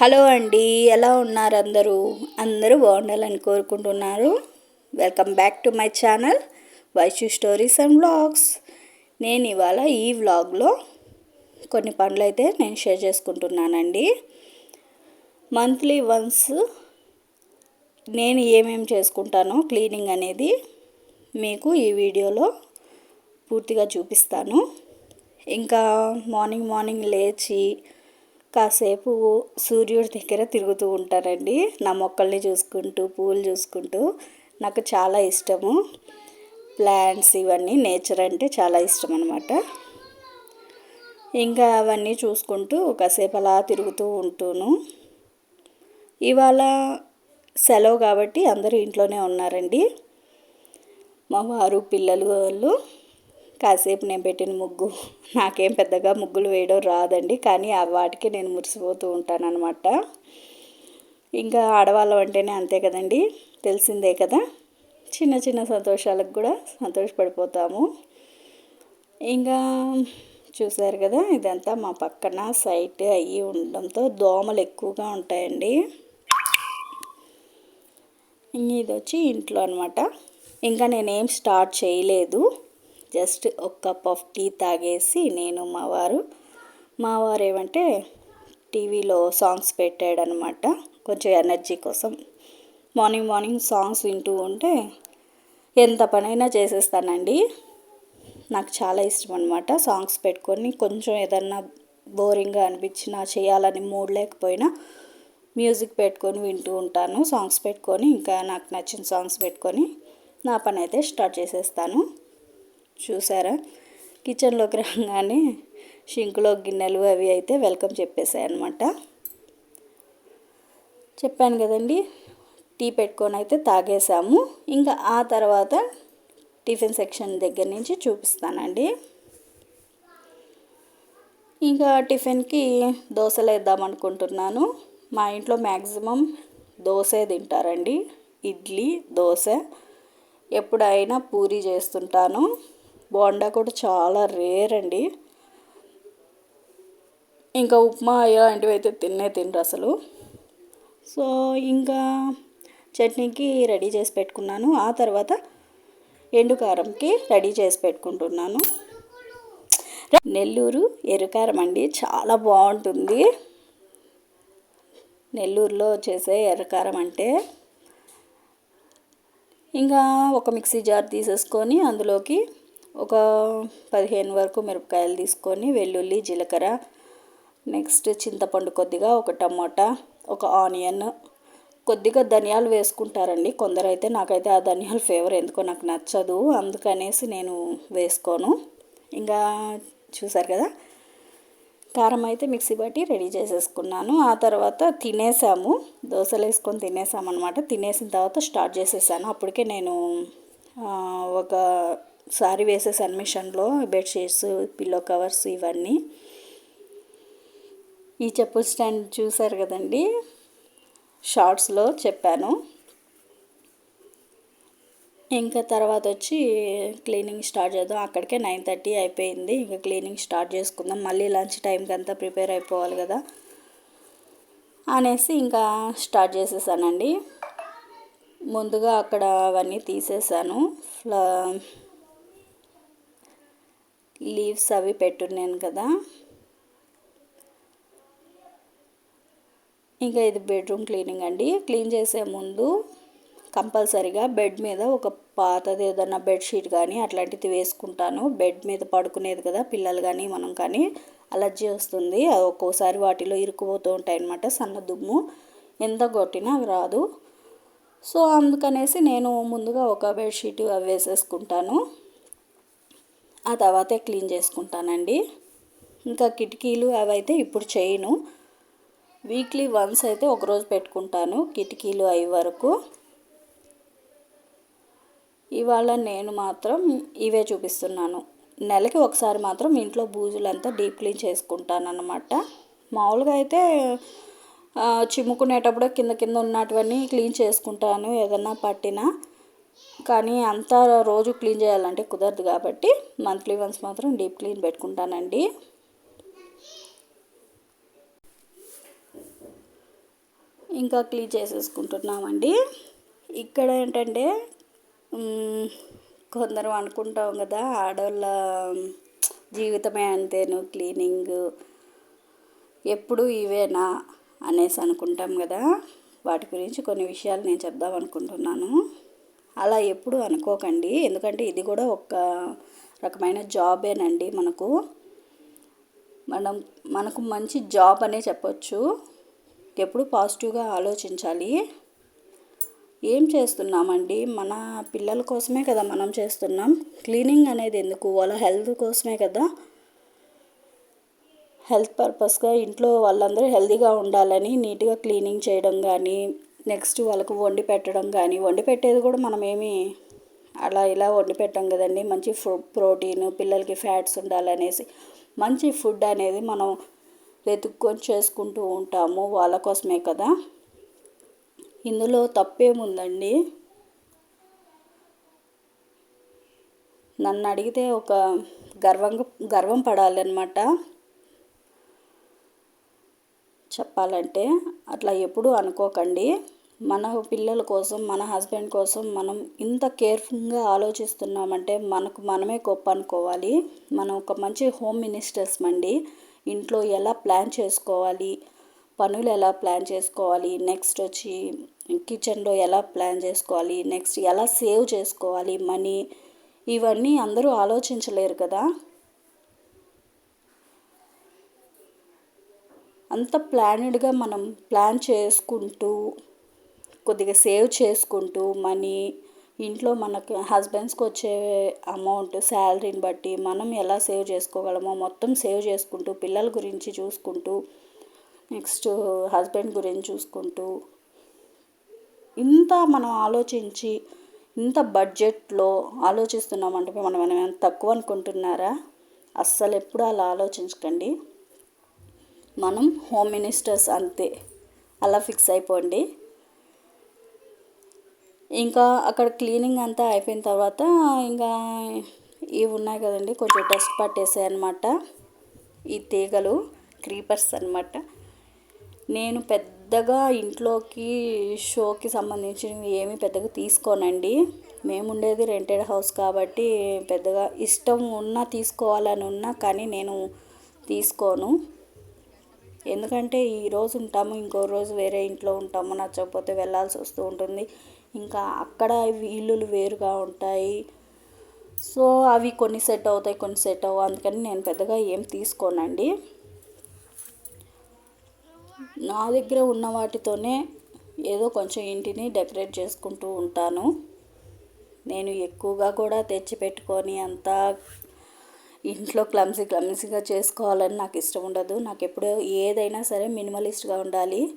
Hello అండి ఎలా ఉన్నారు అందరూ? అందరూ బాగుండాలని కోరుకుంటున్నారు. Welcome back to my channel Vaishu stories and vlogs నేను ఇవాళ ఈ వ్లాగ్లో కొన్ని పనులు అయితే నేను షేర్ చేసుకుంటున్నానండి. మంత్లీ వన్స్ నేను ఏమేమి చేసుకుంటానో క్లీనింగ్ అనేది మీకు ఈ వీడియోలో పూర్తిగా చూపిస్తాను. ఇంకా మార్నింగ్ మార్నింగ్ లేచి కాసేపు సూర్యుడి దగ్గర తిరుగుతూ ఉంటానండి. నా మొక్కల్ని చూసుకుంటూ పూలు చూసుకుంటూ. నాకు చాలా ఇష్టము. ప్లాంట్స్ ఇవన్నీ నేచర్ అంటే చాలా ఇష్టం అనమాట ఇంకా అవన్నీ చూసుకుంటూ కాసేపు అలా తిరుగుతూ ఉంటూను. ఇవాళ సెలవు కాబట్టి అందరూ ఇంట్లోనే ఉన్నారండి. మా వారు పిల్లలు వాళ్ళు కాసేపు నేను పెట్టిన ముగ్గు నాకేం పెద్దగా ముగ్గులు వేయడం రాదండి. కానీ ఆ వాటికి నేను మురిసిపోతూ ఉంటానన్నమాట. ఇంకా ఆడవాళ్ళం అంటేనే అంతే కదండి తెలిసిందే కదా. చిన్న చిన్న సంతోషాలకు కూడా సంతోషపడిపోతాము. ఇంకా చూసారు కదా ఇదంతా మా పక్కన సైట్ అయ్యి ఉండడంతో దోమలు ఎక్కువగా ఉంటాయండి. ఇది వచ్చి ఇంట్లో అనమాట ఇంకా నేనేం స్టార్ట్ చేయలేదు. జస్ట్ ఒక కప్ ఆఫ్ టీ తాగేసి నేను మా వారు మా వారు ఏమంటే టీవీలో సాంగ్స్ పెట్టాడనమాట కొంచెం ఎనర్జీ కోసం. మార్నింగ్ మార్నింగ్ సాంగ్స్ వింటూ ఉంటే ఎంత పనైనా చేసేస్తానండి. నాకు చాలా ఇష్టం అనమాట సాంగ్స్ పెట్టుకొని. కొంచెం ఏదన్నా బోరింగ్గా అనిపించినా చేయాలని మూడ్ లేకపోయినా మ్యూజిక్ పెట్టుకొని వింటూ ఉంటాను. సాంగ్స్ పెట్టుకొని ఇంకా నాకు నచ్చిన సాంగ్స్ పెట్టుకొని నా పని అయితే స్టార్ట్ చేసేస్తాను. చూసారా? కిచెన్లోకి రాగానే షింకులో గిన్నెలు అవి అయితే వెల్కమ్ చెప్పేసాయి అనమాట చెప్పాను కదండి టీ పెట్టుకొని అయితే తాగేసాము ఇంకా ఆ తర్వాత టిఫిన్ సెక్షన్ దగ్గర నుంచి చూపిస్తానండి. ఇంకా టిఫిన్కి దోశలు వేద్దాం అనుకుంటున్నాను. మా ఇంట్లో మ్యాక్సిమం దోశ తింటారండి. ఇడ్లీ దోశ ఎప్పుడైనా పూరి చేస్తుంటాను. బోండా కూడా చాలా రేర్ అండి. ఇంకా ఉప్మా ఇలాంటివి అయితే తిన్నే తినరు అసలు. సో ఇంకా చట్నీకి రెడీ చేసి పెట్టుకున్నాను. ఆ తర్వాత ఎండుకారంకి రెడీ చేసి పెట్టుకుంటున్నాను. నెల్లూరు ఎరుకారం అండి చాలా బాగుంటుంది. నెల్లూరులో చేసే ఎర్రకారం అంటే ఇంకా ఒక మిక్సీ జార్ తీసేసుకొని అందులోకి ఒక పదిహేను వరకు మిరపకాయలు తీసుకొని వెల్లుల్లి జీలకర్ర నెక్స్ట్ చింతపండు కొద్దిగా ఒక టమాటా ఒక ఆనియన్. కొద్దిగా ధనియాలు వేసుకుంటారండి. కొందరైతే నాకైతే ఆ ధనియాల ఫేవర్ ఎందుకో నాకు నచ్చదు. అందుకనేసి నేను వేసుకోను. ఇంకా చూసారు కదా కారం అయితే మిక్సీ బట్టి రెడీ చేసేసుకున్నాను. ఆ తర్వాత తినేసాము. దోశలు వేసుకొని తినేసామన్నమాట. తినేసిన తర్వాత స్టార్ట్ చేసేసాను. అప్పటికే నేను ఒక సారీ వేసేసాను మిషన్లో బెడ్షీట్స్ పిల్లో కవర్స్ ఇవన్నీ. ఈ చెప్పుల స్టాండ్ చూసారు కదండి? షార్ట్స్లో చెప్పాను. ఇంకా తర్వాత వచ్చి క్లీనింగ్ స్టార్ట్ చేద్దాం. అక్కడికే నైన్ థర్టీ అయిపోయింది. ఇంకా క్లీనింగ్ స్టార్ట్ చేసుకుందాం. మళ్ళీ లంచ్ టైంకి అంతా ప్రిపేర్ అయిపోవాలి కదా? అనేసి ఇంకా స్టార్ట్ చేసేసానండి. ముందుగా అక్కడ అవన్నీ తీసేసాను. ఫ్లా లీవ్స్ అవి పెట్టున్నాను కదా. ఇంకా ఇది బెడ్రూమ్ క్లీనింగ్ అండి. క్లీన్ చేసే ముందు కంపల్సరీగా బెడ్ మీద ఒక పాతది ఏదన్నా బెడ్షీట్ కానీ అట్లాంటిది వేసుకుంటాను. బెడ్ మీద పడుకునేది కదా పిల్లలు కానీ మనం కానీ అలర్జీ వస్తుంది. అది ఒక్కోసారి వాటిలో ఇరుక్కుపోతూ ఉంటాయి అన్నమాట సన్న దుమ్ము. ఎంత కొట్టినా రాదు. సో అందుకనేసి నేను ముందుగా ఒక బెడ్షీట్ అవి వేసేసుకుంటాను. ఆ తర్వాతే క్లీన్ చేసుకుంటానండి. ఇంకా కిటికీలు అవైతే ఇప్పుడు చేయను. వీక్లీ వన్స్ అయితే ఒకరోజు పెట్టుకుంటాను కిటికీలు అయ్యే వరకు. ఇవాళ నేను మాత్రం ఇవే చూపిస్తున్నాను. నెలకి ఒకసారి మాత్రం ఇంట్లో బూజులంతా డీప్ క్లీన్ చేసుకుంటాను అనమాట మామూలుగా అయితే చిమ్ముకునేటప్పుడు కింద కింద ఉన్నటువన్నీ క్లీన్ చేసుకుంటాను ఏదన్నా పట్టినా. కానీ అంతా రోజు క్లీన్ చేయాలంటే కుదరదు కాబట్టి మంత్లీ వన్స్ మాత్రం డీప్ క్లీన్ పెట్టుకుంటానండి. ఇంకా క్లీన్ చేసేసుకుంటున్నామండి. ఇక్కడ ఏంటంటే కొందరు అనుకుంటాం కదా ఆడవాళ్ళ జీవితమే అంతేను క్లీనింగ్ ఎప్పుడు ఇవేనా అనేసి అనుకుంటాం కదా. వాటి గురించి కొన్ని విషయాలు నేను చెప్దాం అనుకుంటున్నాను. అలా ఎప్పుడు అనుకోకండి. ఎందుకంటే ఇది కూడా ఒక రకమైన జాబేనండి మనకు. మనం మనకు మంచి జాబ్ అనే చెప్పొచ్చు. ఎప్పుడు పాజిటివ్గా ఆలోచించాలి. ఏం చేస్తున్నామండి? మన పిల్లల కోసమే కదా మనం చేస్తున్నాం. క్లీనింగ్ అనేది ఎందుకు? వాళ్ళ హెల్త్ కోసమే కదా. హెల్త్ పర్పస్గా ఇంట్లో వాళ్ళందరూ హెల్తీగా ఉండాలని నీట్గా క్లీనింగ్ చేయడం కానీ నెక్స్ట్ వాళ్ళకు వండి పెట్టడం కానీ వండి పెట్టేది కూడా మనం ఏమి అలా ఇలా వండి పెట్టాం కదండి. మంచి ప్రోటీన్ పిల్లలకి ఫ్యాట్స్ ఉండాలనేసి మంచి ఫుడ్ అనేది మనం వెతుక్కొని చేసుకుంటూ ఉంటాము వాళ్ళ కోసమే కదా. ఇందులో తప్పేముందండి? నన్ను అడిగితే ఒక గర్వంగా గర్వం పడాలన్నమాట. చెప్పాలంటే అట్లా ఎప్పుడూ అనుకోకండి. మన పిల్లల కోసం మన హస్బెండ్ కోసం మనం ఇంత కేర్ఫుల్గా ఆలోచిస్తున్నామంటే మనకు మనమే గొప్ప అనుకోవాలి మనం ఒక మంచి హోమ్ మినిస్టర్స్ అండి ఇంట్లో ఎలా ప్లాన్ చేసుకోవాలి పనులు ఎలా ప్లాన్ చేసుకోవాలి నెక్స్ట్ వచ్చి కిచెన్లో ఎలా ప్లాన్ చేసుకోవాలి నెక్స్ట్ ఎలా సేవ్ చేసుకోవాలి మనీ ఇవన్నీ అందరూ ఆలోచించలేరు కదా. అంత ప్లానెడ్గా మనం ప్లాన్ చేసుకుంటూ కొద్దిగా సేవ్ చేసుకుంటూ మనీ ఇంట్లో మనకు హస్బెండ్స్కి వచ్చే అమౌంట్ శాలరీని బట్టి మనం ఎలా సేవ్ చేసుకోగలమో మొత్తం సేవ్ చేసుకుంటూ పిల్లల గురించి చూసుకుంటూ నెక్స్ట్ హస్బెండ్ గురించి చూసుకుంటూ ఇంత మనం ఆలోచించి ఇంత బడ్జెట్లో ఆలోచిస్తున్నామంటే మనం ఏమైనా తక్కువ అనుకుంటున్నారా? అస్సలు ఎప్పుడు అలా ఆలోచించకండి. మనం హోమ్ మినిస్టర్స్ అంతే. అలా ఫిక్స్ అయిపోండి. ఇంకా అక్కడ క్లీనింగ్ అంతా అయిపోయిన తర్వాత ఇంకా ఇవి ఉన్నాయి కదండి కొంచెం డస్ట్ పట్టేసాయి అనమాట ఈ తీగలు క్రీపర్స్ అనమాట నేను పెద్దగా ఇంట్లోకి షోకి సంబంధించినవి ఏమి పెద్దగా తీసుకోనండి. మేము ఉండేది రెంటెడ్ హౌస్ కాబట్టి పెద్దగా ఇష్టం ఉన్నా తీసుకోవాలని ఉన్నా కానీ నేను తీసుకోను. ఎందుకంటే ఈరోజు ఉంటాము ఇంకో రోజు వేరే ఇంట్లో ఉంటాము నచ్చకపోతే వెళ్ళాల్సి వస్తూ ఉంటుంది. ఇంకా అక్కడ ఇల్లులు వేరుగా ఉంటాయి. సో అవి కొన్ని సెట్ అవుతాయి కొన్ని సెట్ అవ్వ అందుకని నేను పెద్దగా ఏం తీసుకోనండి. నా దగ్గర ఉన్న వాటితోనే ఏదో కొంచెం ఇంటిని డెకరేట్ చేసుకుంటూ ఉంటాను. నేను ఎక్కువగా కూడా తెచ్చి పెట్టుకొని అంతా ఇంట్లో క్లమ్సీ క్లమ్సీగా చేసుకోవాలని నాకు ఇష్టం ఉండదు. నాకు ఎప్పుడు ఏదైనా సరే మినిమలిస్ట్గా ఉండాలి.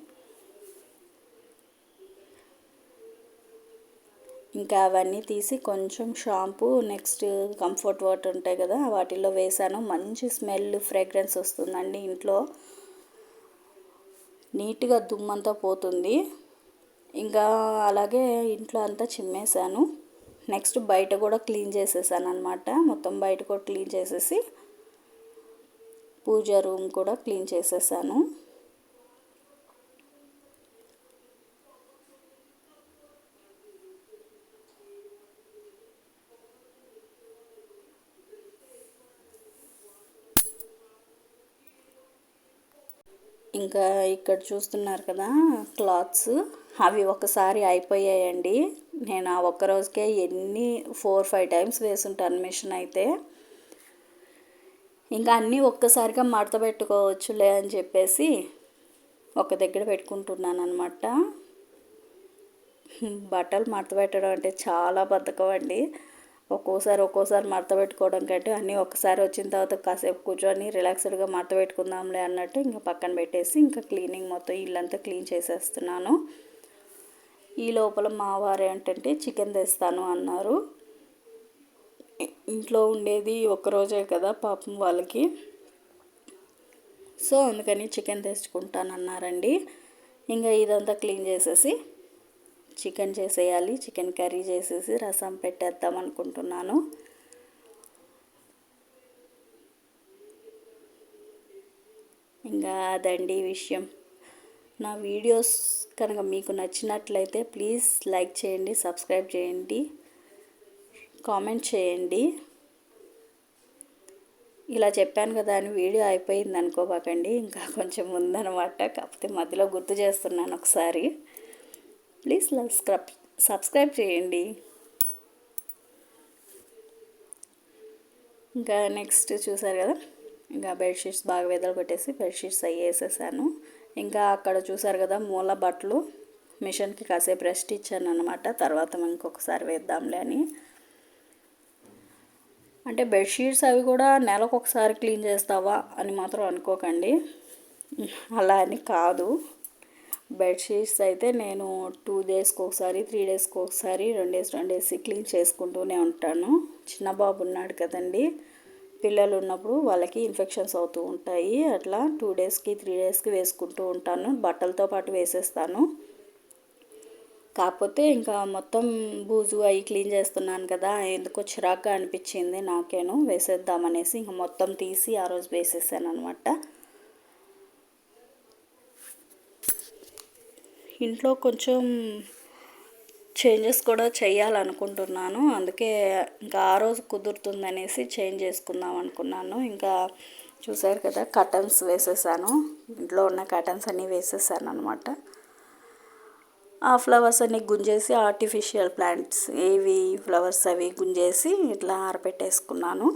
ఇంకా అవన్నీ తీసి కొంచెం షాంపూ నెక్స్ట్ కంఫర్ట్ వాటర్ ఉంటాయి కదా వాటిల్లో వేసాను. మంచి స్మెల్ ఫ్రేగ్రెన్స్ వస్తుందండి ఇంట్లో. నీట్గా దుమ్మంతా పోతుంది. ఇంకా అలాగే ఇంట్లో అంతా చిమ్మేశాను. నెక్స్ట్ బయట కూడా క్లీన్ చేసేసాను అనమాట మొత్తం బయట కూడా క్లీన్ చేసేసి పూజ రూమ్ కూడా క్లీన్ చేసేసాను. ఇంకా ఇక్కడ చూస్తున్నారు కదా క్లాత్స్. అవి ఒకసారి అయిపోయాయండి. నేను ఆ ఒక్క రోజుకే ఎన్ని ఫోర్ ఫైవ్ టైమ్స్ వేసుంటాను మిషన్ అయితే. ఇంకా అన్నీ ఒక్కసారిగా మడత పెట్టుకోవచ్చులే అని చెప్పేసి ఒక దగ్గర పెట్టుకుంటున్నాను అనమాట బట్టలు మడత పెట్టడం అంటే చాలా బద్ధకం అండి. ఒక్కోసారి ఒక్కోసారి మడత పెట్టుకోవడం కంటే అన్నీ ఒకసారి వచ్చిన తర్వాత కాసేపు కూర్చొని రిలాక్స్డ్గా మడత పెట్టుకుందాంలే అన్నట్టు ఇంకా పక్కన పెట్టేసి ఇంకా క్లీనింగ్ మొత్తం ఇల్లంతా క్లీన్ చేసేస్తున్నాను. ఈ లోపల మా వారు ఏంటంటే చికెన్ తెస్తాను అన్నారు. ఇంట్లో ఉండేది ఒక్కరోజే కదా పాపం వాళ్ళకి. సో అందుకని చికెన్ తెచ్చుకుంటానన్నారండి. ఇంకా ఇదంతా క్లీన్ చేసేసి చికెన్ చేసేయాలి చికెన్ కర్రీ చేసేసి రసం పెట్టేద్దాం అనుకుంటున్నాను. ఇంకా అదండి విషయం. నా వీడియోస్ కనుక మీకు నచ్చినట్లయితే ప్లీజ్ లైక్ చేయండి సబ్స్క్రైబ్ చేయండి కామెంట్ చేయండి. ఇలా చెప్పాను కదా అని వీడియో అయిపోయింది అనుకోబాకండి ఇంకా కొంచెం ఉందన్నమాట. కాకపోతే మధ్యలో గుర్తు చేస్తున్నాను ఒకసారి. ప్లీజ్ సబ్స్క్రైబ్ సబ్స్క్రైబ్ చేయండి. ఇంకా నెక్స్ట్ చూసారు కదా ఇంకా బెడ్షీట్స్ బాగా వెదలు కొట్టేసి బెడ్షీట్స్ అవి వేసేసాను ఇంకా అక్కడ చూసారు కదా మూల బట్టలు. మిషన్కి కాసేపు రెస్ట్ ఇచ్చాను అనమాట తర్వాత ఇంకొకసారి వేద్దాంలే అని. అంటే బెడ్షీట్స్ అవి కూడా నెలకు ఒకసారి క్లీన్ చేస్తావా అని మాత్రం అనుకోకండి. అలా అని కాదు. బెడ్షీట్స్ అయితే నేను టూ డేస్కి ఒకసారి త్రీ డేస్కి ఒకసారి రెండు డేస్ రెండు డేస్ క్లీన్ చేసుకుంటూనే ఉంటాను. చిన్న బాబు ఉన్నాడు కదండి. పిల్లలు ఉన్నప్పుడు వాళ్ళకి ఇన్ఫెక్షన్స్ అవుతూ ఉంటాయి. అట్లా టూ డేస్కి త్రీ డేస్కి వేసుకుంటూ ఉంటాను. బట్టలతో పాటు వేసేస్తాను. కాకపోతే ఇంకా మొత్తం బూజు అవి క్లీన్ చేస్తున్నాను కదా ఎందుకో చిరాగ్గా అనిపించింది నాకేను. వేసేద్దామనేసి ఇంకా మొత్తం తీసి ఆ రోజు వేసేసాను అనమాట ఇంట్లో కొంచెం చేంజెస్ కూడా చేయాలనుకుంటున్నాను. అందుకే ఇంకా ఆ రోజు కుదురుతుందనేసి చేంజ్ చేసుకుందాం అనుకున్నాను. ఇంకా చూసారు కదా కటన్స్ వేసేసాను. ఇంట్లో ఉన్న కటన్స్ అన్నీ వేసేసాను అనమాట ఆ ఫ్లవర్స్ అన్ని గుంజేసి ఆర్టిఫిషియల్ ప్లాంట్స్ ఏవి ఫ్లవర్స్ అవి గుంజేసి ఇట్లా ఆరబెట్టేసుకున్నాను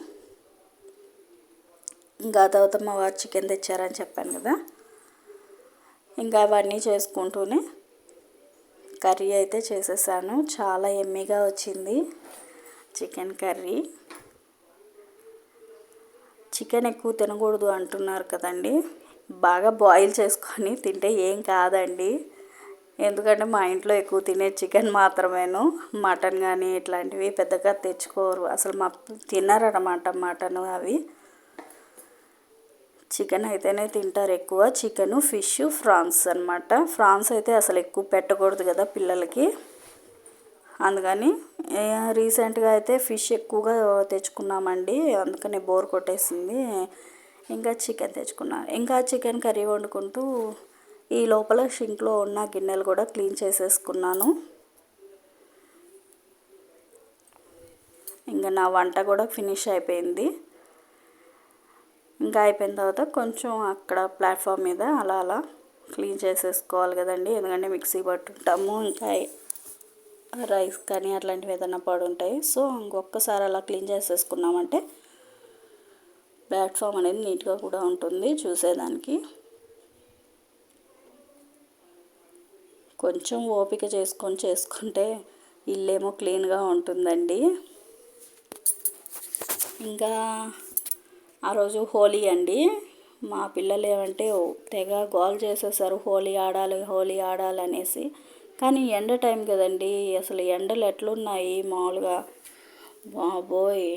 ఇంకా తర్వాత మా వారు చికెన్ తెచ్చారని చెప్పాను కదా. ఇంకా అవన్నీ చేసుకుంటూనే కర్రీ అయితే చేసేసాను. చాలా ఎమ్మిగా వచ్చింది చికెన్ కర్రీ. చికెన్ ఎక్కువ తినకూడదు అంటున్నారు కదండి. బాగా బాయిల్ చేసుకొని తింటే ఏం కాదండి. ఎందుకంటే మా ఇంట్లో ఎక్కువ తినే చికెన్ మాత్రమేను. మటన్ కానీ ఇట్లాంటివి పెద్దగా తెచ్చుకోరు. అసలు మా తినరనమాట మటన్ అవి. చికెన్ అయితేనే తింటారు ఎక్కువ. చికెన్ ఫిష్ ఫ్రాన్స్ అనమాట ఫ్రాన్స్ అయితే అసలు ఎక్కువ పెట్టకూడదు కదా పిల్లలకి. అందుకని రీసెంట్గా అయితే ఫిష్ ఎక్కువగా తెచ్చుకున్నామండి. అందుకని బోర్ కొట్టేసింది. ఇంకా చికెన్ తెచ్చుకున్నా. ఇంకా చికెన్ కర్రీ వండుకుంటూ ఈ లోపల షింక్లో ఉన్న గిన్నెలు కూడా క్లీన్ చేసేసుకున్నాను. ఇంకా నా వంట కూడా ఫినిష్ అయిపోయింది. ఇంకా అయిపోయిన తర్వాత కొంచెం అక్కడ ప్లాట్ఫామ్ మీద అలా అలా క్లీన్ చేసేసుకోవాలి కదండి. ఎందుకంటే మిక్సీ పట్టుంటాము ఇంకా రైస్ కానీ అట్లాంటివి ఏదైనా పడుంటాయి. సో ఇంకొకసారి అలా క్లీన్ చేసేసుకున్నామంటే ప్లాట్ఫామ్ అనేది నీట్గా కూడా ఉంటుంది చూసేదానికి. కొంచెం ఓపిక చేసుకొని చేసుకుంటే ఇల్లేమో క్లీన్గా ఉంటుందండి. ఇంకా ఆ రోజు హోలీ అండి. మా పిల్లలు ఏమంటే తెగ గోల్ చేసేసారు హోలీ ఆడాలి హోలీ ఆడాలి అనేసి. కానీ ఎండ టైం కదండి. అసలు ఎండలు ఎట్లున్నాయి? మామూలుగా బాబోయ్!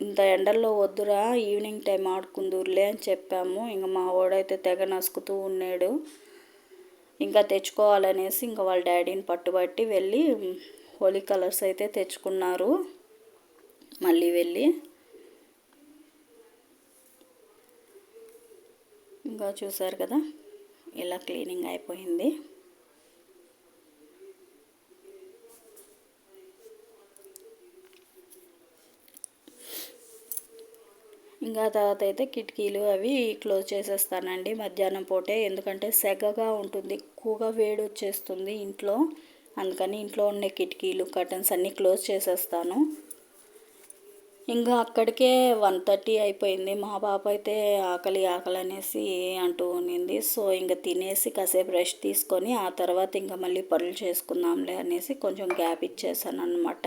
ఇంత ఎండల్లో వద్దురా ఈవినింగ్ టైం ఆడుకుందూరులే అని చెప్పాము. ఇంకా మా వాడైతే తెగ నసుకుతూ ఉన్నాడు. ఇంకా తెచ్చుకోవాలనేసి ఇంకా వాళ్ళ డాడీని పట్టుబట్టి వెళ్ళి హోలీ కలర్స్ అయితే తెచ్చుకున్నారు. మళ్ళీ వెళ్ళి ఇంకా చూసారు కదా ఇలా క్లీనింగ్ అయిపోయింది. ఇంకా తర్వాత అయితే కిటికీలు అవి క్లోజ్ చేసేస్తానండి మధ్యాహ్నం పూటే ఎందుకంటే సెగగా ఉంటుంది ఎక్కువగా వేడి వచ్చేస్తుంది ఇంట్లో. అందుకని ఇంట్లో ఉండే కిటికీలు కర్టన్స్ అన్నీ క్లోజ్ చేసేస్తాను. ఇంకా అక్కడికే వన్ థర్టీ అయిపోయింది. మా పాప అయితే ఆకలి ఆకలి అనేసి అంటూ ఉన్నింది సో ఇంకా తినేసి కాసేపు రెస్ట్ తీసుకొని ఆ తర్వాత ఇంకా మళ్ళీ పనులు చేసుకుందాంలే అనేసి కొంచెం గ్యాప్ ఇచ్చేసాను అనమాట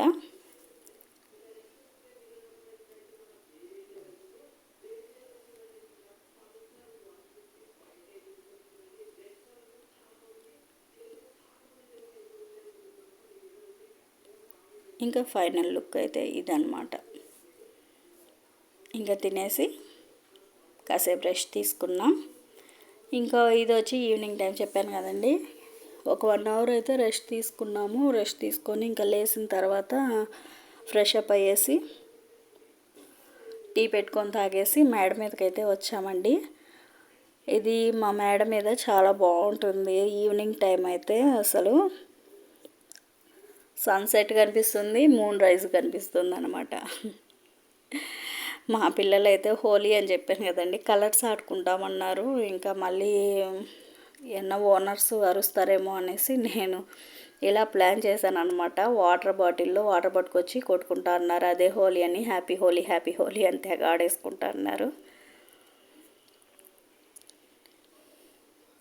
ఇంకా ఫైనల్ లుక్ అయితే ఇదనమాట ఇంకా తినేసి కాసేపు రెస్ట్ తీసుకున్నాం. ఇంకా ఇది వచ్చి ఈవినింగ్ టైం చెప్పాను కదండి. ఒక వన్ అవర్ అయితే రెస్ట్ తీసుకున్నాము. రెస్ట్ తీసుకొని ఇంకా లేచిన తర్వాత ఫ్రెష్ అప్ అయ్యేసి టీ పెట్టుకొని తాగేసి మేడ మీదకి అయితే వచ్చామండి. ఇది మా మేడ మీద చాలా బాగుంటుంది. ఈవినింగ్ టైం అయితే అసలు సన్సెట్ కనిపిస్తుంది మూన్ రైజ్ కనిపిస్తుంది అనమాట మా పిల్లలు అయితే హోలీ అని చెప్పాను కదండి. కలర్స్ ఆడుకుంటామన్నారు. ఇంకా మళ్ళీ ఎన్న ఓనర్స్ అరుస్తారేమో అనేసి నేను ఇలా ప్లాన్ చేశాను అనమాట వాటర్ బాటిల్లో వాటర్ పట్టుకొచ్చి కొట్టుకుంటా అన్నారు. అదే హోలీ అని హ్యాపీ హోలీ హ్యాపీ హోలీ అని తెగ ఆడేసుకుంటా అన్నారు.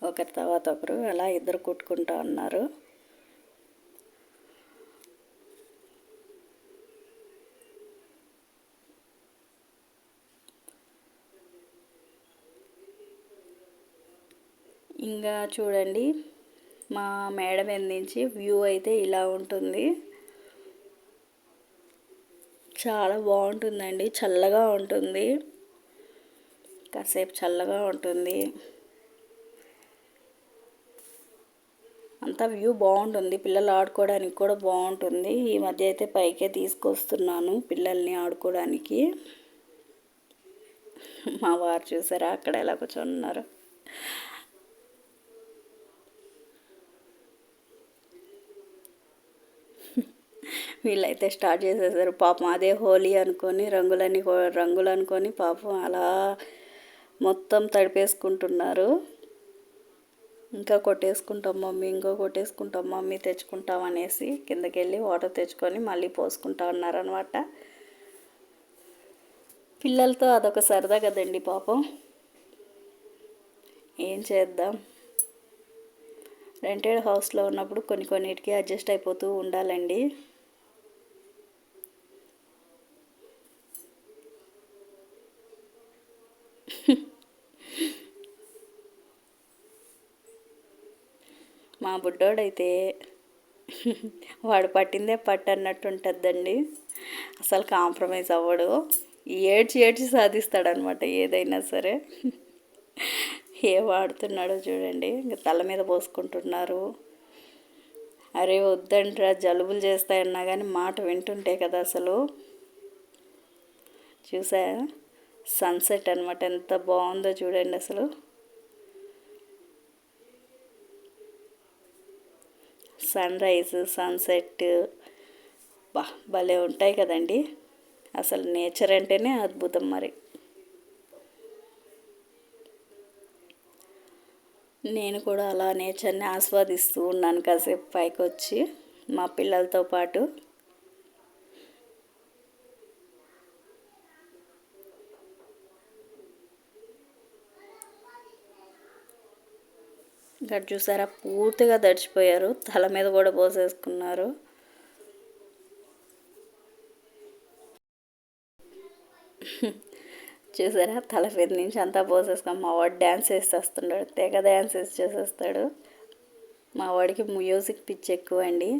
ఒకరి తర్వాత ఒకరు అలా ఇద్దరు కొట్టుకుంటా ఉన్నారు ఇంకా చూడండి మా మేడ మీద నుంచి వ్యూ అయితే ఇలా ఉంటుంది. చాలా బాగుంటుందండి చల్లగా ఉంటుంది. కాసేపు చల్లగా ఉంటుంది. అంతా వ్యూ బాగుంటుంది పిల్లలు ఆడుకోవడానికి కూడా బాగుంటుంది. ఈ మధ్య అయితే పైకే తీసుకొస్తున్నాను పిల్లల్ని ఆడుకోవడానికి. మా వారు చూసారా అక్కడ ఎలా కూర్చొని ఉన్నారు? వీళ్ళైతే స్టార్ట్ చేసేసారు. పాపం అదే హోలీ అనుకొని రంగులని రంగులు అనుకొని పాపం అలా మొత్తం తడిపేసుకుంటున్నారు. ఇంకా కొట్టేసుకుంటాం మమ్మీ ఇంకో కొట్టేసుకుంటాం మమ్మీ తెచ్చుకుంటాం అనేసి కిందకి వెళ్ళి వాటర్ తెచ్చుకొని మళ్ళీ పోసుకుంటా ఉన్నారనమాట పిల్లలతో అదొక సరదా కదండి పాపం. ఏం చేద్దాం? రెంటెడ్ హౌస్లో ఉన్నప్పుడు కొన్ని కొన్నిటికి అడ్జస్ట్ అయిపోతూ ఉండాలండి మా బుడ్డోడైతే వాడు పట్టిందే పట్టు అన్నట్టు ఉంటుందండి అసలు కాంప్రమైజ్ అవ్వడు. ఏడ్చి ఏడ్చి సాధిస్తాడనమాట ఏదైనా సరే. ఏ వాడుతున్నాడో చూడండి. ఇంకా తల మీద పోసుకుంటున్నారు. అరే వద్దంట్రా జలుబులు చేస్తాయన్నా కానీ మాట వింటుంటే కదా అసలు. చూసా సన్సెట్ అనమాట ఎంత బాగుందో చూడండి అసలు. సన్ రైజ్ సన్సెట్ బా భలే ఉంటాయి కదండి. అసలు నేచర్ అంటేనే అద్భుతం మరి. నేను కూడా అలా నేచర్ని ఆస్వాదిస్తూ ఉన్నాను కాసేపు పైకి వచ్చి మా పిల్లలతో పాటు. ఇక్కడ చూసారా? పూర్తిగా తడిచిపోయారు. తల మీద కూడా పోసేసుకున్నారు. చూసారా? తల మీద నుంచి అంతా పోసేసుకొని మా వాడు డ్యాన్స్ వేసేస్తున్నాడు తెగ డ్యాన్స్ వేసి చేసేస్తాడు. మా వాడికి మ్యూజిక్ పిచ్ ఎక్కువ అండి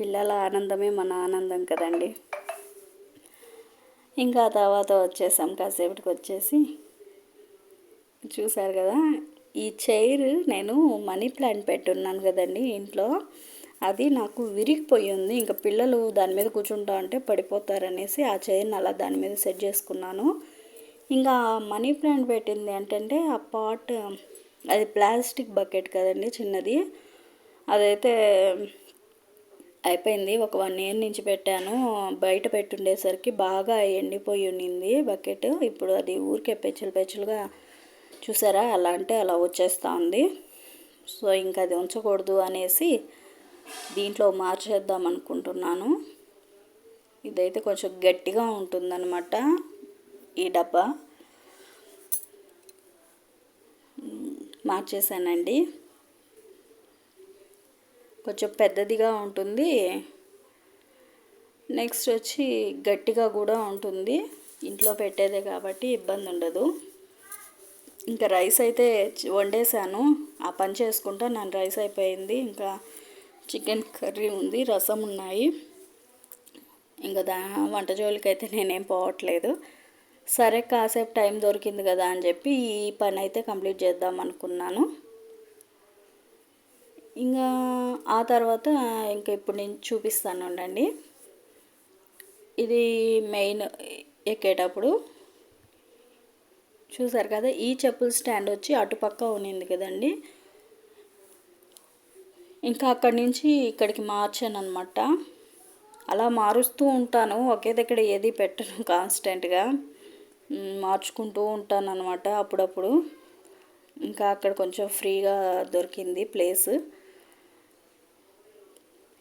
పిల్లల ఆనందమే మన ఆనందం కదండి. ఇంకా తర్వాత వచ్చేసాం కాసేపటికి వచ్చేసి. చూసారు కదా ఈ చైర్ నేను మనీ ప్లాంట్ పెట్టున్నాను కదండి ఇంట్లో. అది నాకు విరిగిపోయి ఉంది ఇంకా పిల్లలు దాని మీద కూర్చుంటా అంటే పడిపోతారనేసి ఆ చైర్ని అలా దాని మీద సెట్ చేసుకున్నాను. ఇంకా మనీ ప్లాంట్ పెట్టింది ఏంటంటే ఆ పాట్ అది ప్లాస్టిక్ బకెట్ కదండి చిన్నది. అదైతే అయిపోయింది. ఒక వన్ ఇయర్ నుంచి పెట్టాను. బయట పెట్టుండేసరికి బాగా ఎండిపోయి ఉండింది బకెట్. ఇప్పుడు అది ఊరికే పెచ్చలు పెచ్చలుగా చూసారా? అలా అంటే అలా వచ్చేస్తూ ఉంది సో ఇంకా అది ఉంచకూడదు అనేసి దీంట్లో మార్చేద్దాం అనుకుంటున్నాను. ఇదైతే కొంచెం గట్టిగా ఉంటుందన్నమాట ఈ డబ్బా. మార్చేసానండి. కొంచెం పెద్దదిగా ఉంటుంది. నెక్స్ట్ వచ్చి గట్టిగా కూడా ఉంటుంది. ఇంట్లో పెట్టేదే కాబట్టి ఇబ్బంది ఉండదు. ఇంకా రైస్ అయితే వండేసాను ఆ పని చేసుకుంటా నన్ను రైస్ అయిపోయింది. ఇంకా చికెన్ కర్రీ ఉంది రసం ఉన్నాయి. ఇంకా దా వంట జోలికైతే నేనేం పోవట్లేదు. సరే కాసేపు టైం దొరికింది కదా అని చెప్పి ఈ పని అయితే కంప్లీట్ చేద్దాం అనుకున్నాను. ఇంకా ఆ తర్వాత ఇంకా ఇప్పుడు నేను చూపిస్తాను ఉండండి. ఇది మెయిన్ ఎక్కేటప్పుడు. చూసారు కదా ఈ చెప్పుల స్టాండ్ వచ్చి అటుపక్క ఉన్నింది కదండి. ఇంకా అక్కడి నుంచి ఇక్కడికి మార్చాను అనమాట అలా మారుస్తూ ఉంటాను. ఒకే దగ్గర ఏది పెట్టను కాన్స్టెంట్గా. మార్చుకుంటూ ఉంటాను అనమాట అప్పుడప్పుడు. ఇంకా అక్కడ కొంచెం ఫ్రీగా దొరికింది ప్లేస్.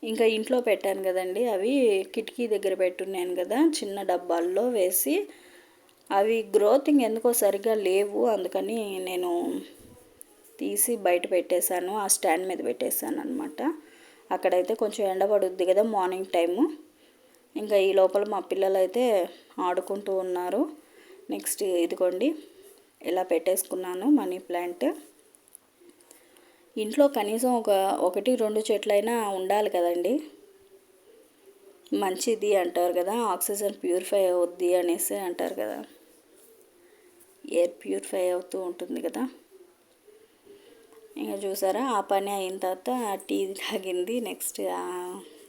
ఇంకా ఇంట్లో పెట్టాను కదండి అవి కిటికీ దగ్గర పెట్టున్నాను కదా చిన్న డబ్బాల్లో వేసి. అవి గ్రోతింగ్ ఎందుకో సరిగ్గా లేవు అందుకని నేను తీసి బయట పెట్టేశాను ఆ స్టాండ్ మీద పెట్టేశాను అనమాట అక్కడైతే కొంచెం ఎండబడుద్ది కదా మార్నింగ్ టైము. ఇంకా ఈ లోపల మా పిల్లలు అయితే ఆడుకుంటూ ఉన్నారు. నెక్స్ట్ ఇదిగోండి ఇలా పెట్టేసుకున్నాను మనీ ప్లాంట్. ఇంట్లో కనీసం ఒక ఒకటి రెండు చెట్లైనా ఉండాలి కదండి. మంచిది అంటారు కదా ఆక్సిజన్ ప్యూరిఫై అవుద్ది అనేసి అంటారు కదా. ఎయిర్ ప్యూరిఫై అవుతూ ఉంటుంది కదా. ఇంకా చూసారా ఆ పని అయిన తర్వాత టీ తాగింది నెక్స్ట్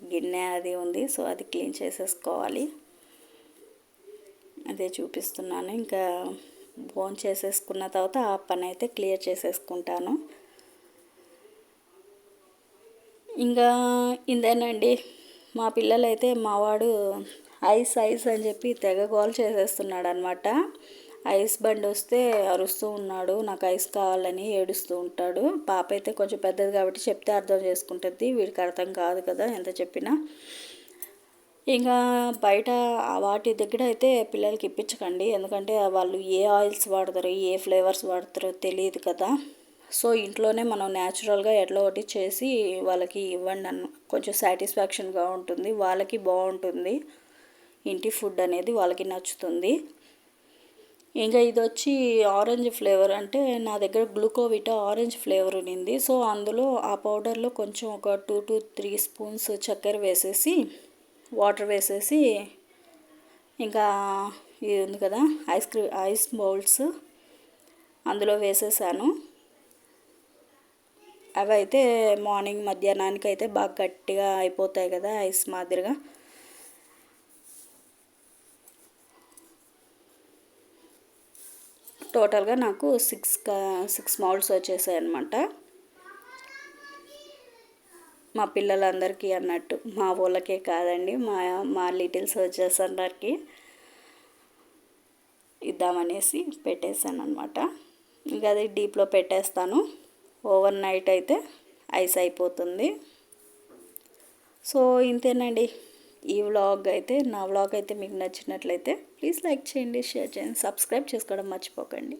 గిన్నె అది ఉంది సో అది క్లీన్ చేసేసుకోవాలి. అదే చూపిస్తున్నాను ఇంకా బోన్ చేసేసుకున్న తర్వాత ఆ పని అయితే క్లియర్ చేసేసుకుంటాను. ఇంకా ఇందేనండి మా పిల్లలైతే మావాడు ఐస్ ఐస్ అని చెప్పి తెగ గోల్ చేసేస్తున్నాడు అనమాట ఐస్ బండి వస్తే అరుస్తూ ఉన్నాడు నాకు ఐస్ కావాలని ఏడుస్తూ ఉంటాడు. పాప అయితే కొంచెం పెద్దది కాబట్టి చెప్తే అర్థం చేసుకుంటుంది వీడికి అర్థం కాదు కదా ఎంత చెప్పినా. ఇంకా బయట వాటి దగ్గర అయితే పిల్లలకి ఇప్పించకండి ఎందుకంటే వాళ్ళు ఏ ఆయిల్స్ వాడతారో ఏ ఫ్లేవర్స్ వాడతారో తెలియదు కదా. సో ఇంట్లోనే మనం న్యాచురల్గా ఎట్లా ఒకటి చేసి వాళ్ళకి ఇవ్వండి అన్న కొంచెం సాటిస్ఫాక్షన్గా ఉంటుంది. వాళ్ళకి బాగుంటుంది. ఇంటి ఫుడ్ అనేది వాళ్ళకి నచ్చుతుంది. ఇంకా ఇది వచ్చి ఆరెంజ్ ఫ్లేవర్ అంటే నా దగ్గర గ్లూకోవిటా ఆరెంజ్ ఫ్లేవర్ ఉన్నింది. సో అందులో ఆ పౌడర్లో కొంచెం ఒక టూ టు త్రీ స్పూన్స్ చక్కెర వేసేసి వాటర్ వేసేసి ఇంకా ఇది ఉంది కదా ఐస్ క్రీమ్ ఐస్ బౌల్స్ అందులో వేసేసాను. అవి అయితే మార్నింగ్ మధ్యాహ్నానికి అయితే బాగా గట్టిగా అయిపోతాయి కదా ఐస్ మాదిరిగా. టోటల్గా నాకు సిక్స్ సిక్స్ మౌల్డ్స్ వచ్చేసాయి అనమాట మా పిల్లలందరికీ అన్నట్టు మా వాళ్ళకే కాదండి మా మా లిటిల్ సోల్జర్స్ అందరికీ ఇద్దామనేసి పెట్టేశాను అనమాట ఇంకా అది డీప్లో పెట్టేస్తాను. ఓవర్ నైట్ అయితే ఐస్ అయిపోతుంది. సో ఇంతేనండి. ఈ వ్లాగ్ అయితే నా వ్లాగ్ అయితే మీకు నచ్చినట్లయితే ప్లీజ్ లైక్ చేయండి షేర్ చేయండి సబ్స్క్రైబ్ చేసుకోవడం మర్చిపోకండి.